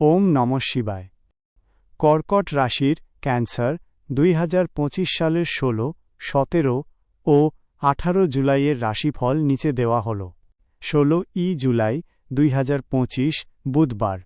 ওম নম শিবায়। কর্কট রাশির ক্যান্সার দুই হাজার পঁচিশ সালের ষোলো, সতেরো ও আঠারো জুলাইয়ের রাশিফল নিচে দেওয়া হল। ষোলো ই জুলাই দুই হাজার পঁচিশ, বুধবার।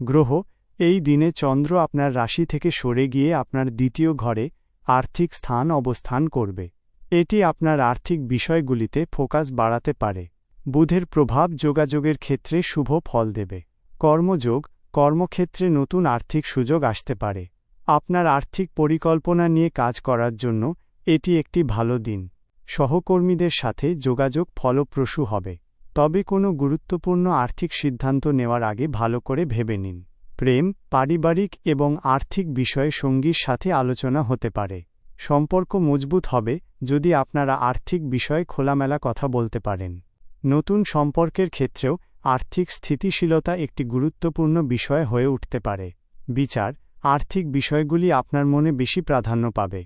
গ্রহ, এই দিনে চন্দ্র আপনার রাশি থেকে সরে গিয়ে আপনার দ্বিতীয় ঘরে আর্থিক স্থান অবস্থান করবে। এটি আপনার আর্থিক বিষয়গুলিতে ফোকাস বাড়াতে পারে। বুধের প্রভাব যোগাযোগের ক্ষেত্রে শুভ ফল দেবে। কর্মযোগ কর্মক্ষেত্রে নতুন আর্থিক সুযোগ আসতে পারে। আপনার আর্থিক পরিকল্পনা নিয়ে কাজ করার জন্য এটি একটি ভালো দিন। সহকর্মীদের সাথে যোগাযোগ ফলপ্রসূ হবে। তবে কোনো গুরুত্বপূর্ণ আর্থিক সিদ্ধান্ত নেওয়ার আগে ভালো করে ভেবে নিন। প্রেম, পারিবারিক এবং আর্থিক বিষয়ে সঙ্গীর সাথে আলোচনা হতে পারে। সম্পর্ক মজবুত হবে যদি আপনারা আর্থিক বিষয়ে খোলামেলা কথা বলতে পারেন। নতুন সম্পর্কের ক্ষেত্রেও আর্থিক স্থিতিশীলতা একটি গুরুত্বপূর্ণ বিষয় হয়ে উঠতে পারে। বিচার, আর্থিক বিষয়গুলি আপনার মনে বেশি প্রাধান্য পাবে।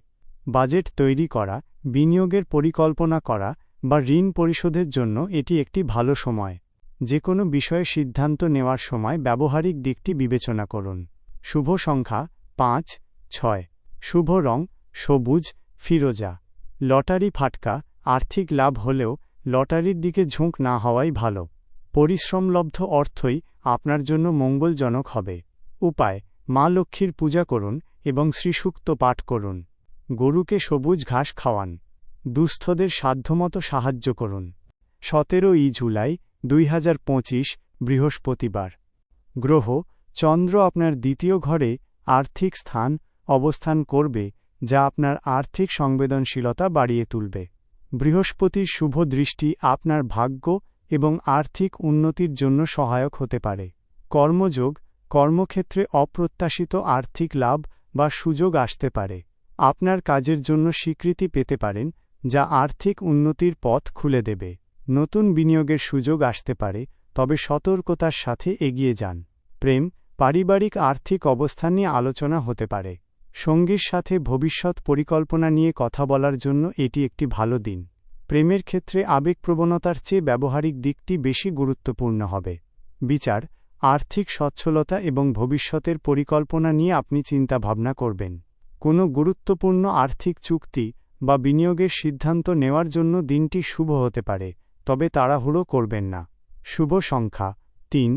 বাজেট তৈরি করা, বিনিয়োগের পরিকল্পনা করা বা ঋণ পরিশোধের জন্য এটি একটি ভালো সময়। যে কোনো বিষয়ে সিদ্ধান্ত নেওয়ার সময় ব্যবহারিক দিকটি বিবেচনা করুন। শুভ সংখ্যা, পাঁচ, ছয়। শুভ রং, সবুজ, ফিরোজা। লটারি ফাটকা, আর্থিক লাভ হলেও লটারির দিকে ঝুঁক না হওয়াই ভালো। পরিশ্রমলব্ধ অর্থই আপনার জন্য মঙ্গলজনক হবে। উপায়, মা লক্ষ্মীর পূজা করুন এবং শ্রীসূক্ত পাঠ করুন। গরুকে সবুজ ঘাস খাওয়ান। দুস্থদের সাধ্যমতো সাহায্য করুন। সতেরো ই জুলাই দুই হাজার পঁচিশ, বৃহস্পতিবার। গ্রহ, চন্দ্র আপনার দ্বিতীয় ঘরে আর্থিক স্থান অবস্থান করবে, যা আপনার আর্থিক সংবেদনশীলতা বাড়িয়ে তুলবে। বৃহস্পতির শুভ দৃষ্টি আপনার ভাগ্য এবং আর্থিক উন্নতির জন্য সহায়ক হতে পারে। কর্মযোগ, কর্মক্ষেত্রে অপ্রত্যাশিত আর্থিক লাভ বা সুযোগ আসতে পারে। আপনার কাজের জন্য স্বীকৃতি পেতে পারেন, যা আর্থিক উন্নতির পথ খুলে দেবে। নতুন বিনিয়োগের সুযোগ আসতে পারে, তবে সতর্কতার সাথে এগিয়ে যান। প্রেম, পারিবারিক আর্থিক অবস্থান নিয়ে আলোচনা হতে পারে। সঙ্গীর সাথে ভবিষ্যৎ পরিকল্পনা নিয়ে কথা বলার জন্য এটি একটি ভালো দিন। প্রেমের ক্ষেত্রে আবেগপ্রবণতার চেয়ে ব্যবহারিক দিকটি বেশি গুরুত্বপূর্ণ হবে। বিচার, আর্থিক সচ্ছলতা এবং ভবিষ্যতের পরিকল্পনা নিয়ে আপনি চিন্তা ভাবনা করবেন। কোনো গুরুত্বপূর্ণ আর্থিক চুক্তি বা বিনিয়োগের সিদ্ধান্ত নেওয়ার জন্য দিনটি শুভ হতে পারে, তবে তাড়াহুড়ো করবেন না। শুভ সংখ্যা, তিন,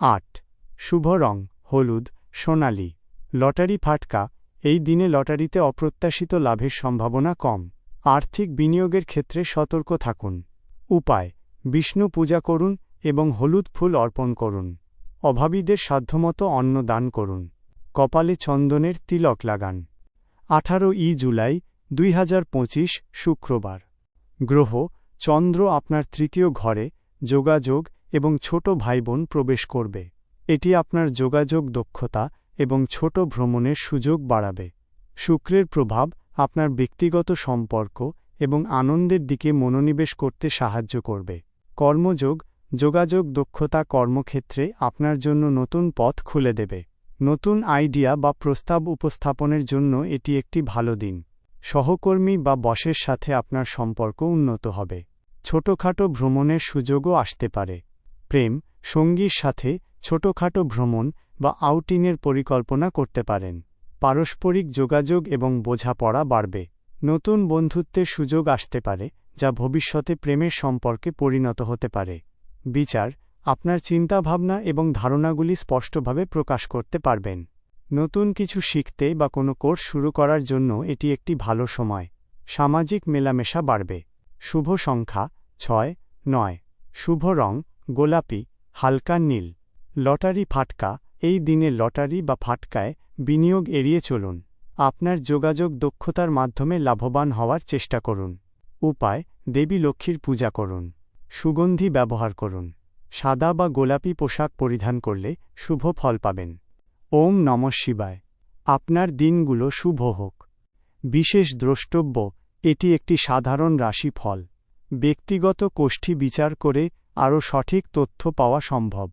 আট। শুভ রং, হলুদ, সোনালি। লটারি ফাটকা, এই দিনে লটারিতে অপ্রত্যাশিত লাভের সম্ভাবনা কম। আর্থিক বিনিয়োগের ক্ষেত্রে সতর্ক থাকুন। উপায়, বিষ্ণু পূজা করুন এবং হলুদ ফুল অর্পণ করুন। অভাবীদের সাধ্যমতো অন্ন দান করুন। কপালে চন্দনের তিলক লাগান। আঠারো ই জুলাই দুই হাজার পঁচিশ শুক্রবার। গ্রহ, চন্দ্র আপনার তৃতীয় ঘরে যোগাযোগ এবং ছোট ভাইবোন প্রবেশ করবে। এটি আপনার যোগাযোগ দক্ষতা এবং ছোট ভ্রমণের সুযোগ বাড়াবে। শুক্রের প্রভাব আপনার ব্যক্তিগত সম্পর্ক এবং আনন্দের দিকে মনোনিবেশ করতে সাহায্য করবে। কর্মযোগ, যোগাযোগ দক্ষতা কর্মক্ষেত্রে আপনার জন্য নতুন পথ খুলে দেবে। নতুন আইডিয়া বা প্রস্তাব উপস্থাপনের জন্য এটি একটি ভালো দিন। সহকর্মী বা বসের সাথে আপনার সম্পর্ক উন্নত হবে। ছোটখাটো ভ্রমণের সুযোগও আসতে পারে। প্রেম, সঙ্গীর সাথে ছোটখাটো ভ্রমণ বা আউটিংয়ের পরিকল্পনা করতে পারেন। পারস্পরিক যোগাযোগ এবং বোঝাপড়া বাড়বে। নতুন বন্ধুত্বের সুযোগ আসতে পারে, যা ভবিষ্যতে প্রেমের সম্পর্কে পরিণত হতে পারে। বিচার, আপনার চিন্তাভাবনা এবং ধারণাগুলি স্পষ্টভাবে প্রকাশ করতে পারবেন। নতুন কিছু শিখতে বা কোনো কোর্স শুরু করার জন্য এটি একটি ভালো সময়। সামাজিক মেলামেশা বাড়বে। শুভ সংখ্যা, ছয়, নয়। শুভ রং, গোলাপি, হালকা নীল। লটারি ফাটকা, এই দিনে লটারি বা ফাটকায় বিনিয়োগ এড়িয়ে চলুন। আপনার যোগাযোগ দক্ষতার মাধ্যমে লাভবান হওয়ার চেষ্টা করুন। উপায়, দেবী লক্ষ্মীর পূজা করুন। সুগন্ধি ব্যবহার করুন। সাদা বা গোলাপি পোশাক পরিধান করলে শুভ ফল পাবেন। ওম নম শিবায়। আপনার দিনগুলো শুভ হোক। বিশেষ দ্রষ্টব্য, এটি একটি সাধারণ রাশি ফল ব্যক্তিগত কোষ্ঠী বিচার করে আরও সঠিক তথ্য পাওয়া সম্ভব।